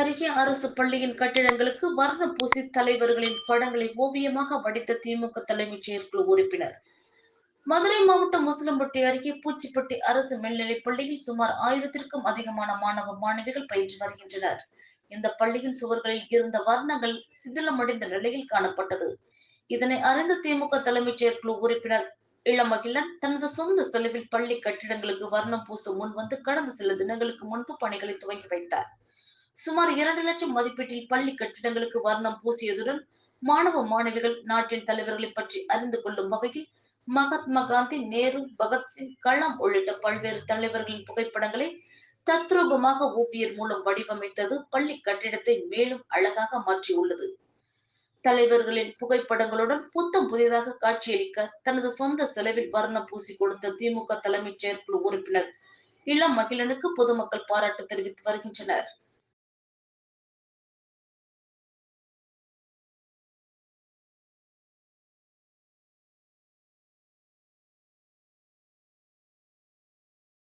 அருகே அரசு பள்ளியின் கட்டிடங்களுக்கு வர்ண பூசி தலைவர்களின் படங்களை ஓவியமாக வடித்த திமுக தலைமைச் செயற்குழு உறுப்பினர். மதுரை மாவட்டம் முசலம்பட்டி அருகே பூச்சிப்பட்டி அரசு மேல்நிலைப் பள்ளியில் சுமார் ஆயிரத்திற்கும் அதிகமான மாணவ மாணவிகள் பயின்று வருகின்றனர். இந்த பள்ளியின் சுவர்களில் இருந்த வர்ணங்கள் சிதிலமடைந்த நிலையில் காணப்பட்டது. இதனை அறிந்த திமுக தலைமைச் செயற்குழு உறுப்பினர் இளமகிழன் தனது சொந்த செலவில் பள்ளி கட்டிடங்களுக்கு வர்ணம் பூச முன்வந்து கடந்த சில தினங்களுக்கு முன்பு பணிகளை துவங்கி வைத்தார். சுமார் இரண்டு லட்சம் மதிப்பீட்டில் பள்ளி கட்டிடங்களுக்கு வர்ணம் பூசியதுடன் மாணவ மாணவிகள் நாட்டின் தலைவர்களை பற்றி அறிந்து கொள்ளும் வகையில் மகாத்மா காந்தி நேரு பகத்சிங் கலாம் உள்ளிட்ட பல்வேறு தலைவர்களின் புகைப்படங்களை தத்ரூபமாக ஓவியர் மூலம் வடிவமைத்தது பள்ளி கட்டிடத்தை மேலும் அழகாக மாற்றியுள்ளது. தலைவர்களின் புகைப்படங்களுடன் புத்தம் புதிதாக காட்சியளிக்க தனது சொந்த செலவில் வர்ணம் பூசி கொடுத்த திமுக தலைமைச் செயற்குழு உறுப்பினர் இளம் மகிழனுக்கு பொதுமக்கள் பாராட்டு தெரிவித்து வருகின்றனர்.